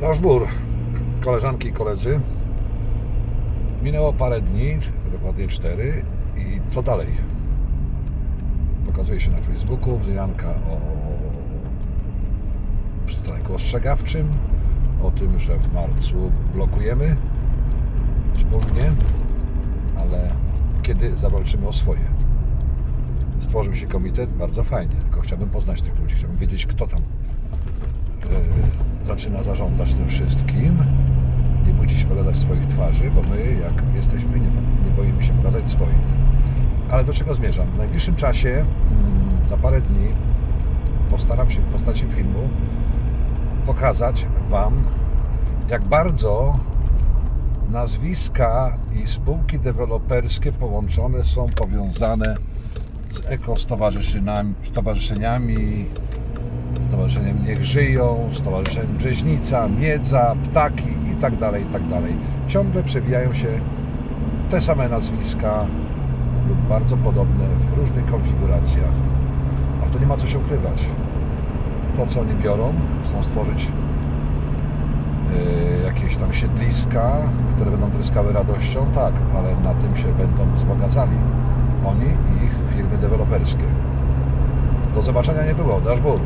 Nasz koleżanki i koledzy. Minęło parę dni, dokładnie cztery i co dalej? Pokazuje się na Facebooku wzmianka o strajku ostrzegawczym, o tym, że w marcu blokujemy wspólnie, ale kiedy zawalczymy o swoje? Stworzył się komitet, bardzo fajnie, tylko chciałbym poznać tych ludzi, chciałbym wiedzieć, kto tam zaczyna zarządzać tym wszystkim. Nie bójcie się pokazać swoich twarzy, bo my, jak jesteśmy, nie, nie boimy się pokazać swoich. Ale do czego zmierzam? W najbliższym czasie, mm, za parę dni, postaram się w postaci filmu pokazać Wam, jak bardzo nazwiska i spółki deweloperskie połączone są, powiązane z ekostowarzyszeniami, stowarzyszeniami, Stowarzyszeniem Niech Żyją, Stowarzyszeniem Brzeźnica, Miedza, Ptaki i tak dalej, i tak dalej. Ciągle przewijają się te same nazwiska lub bardzo podobne w różnych konfiguracjach. Ale to nie ma co się ukrywać. To, co oni biorą, chcą stworzyć yy, jakieś tam siedliska, które będą tryskały radością, tak, ale na tym się będą wzbogacali. Oni i ich firmy deweloperskie. Do zobaczenia nie było. Dashboard.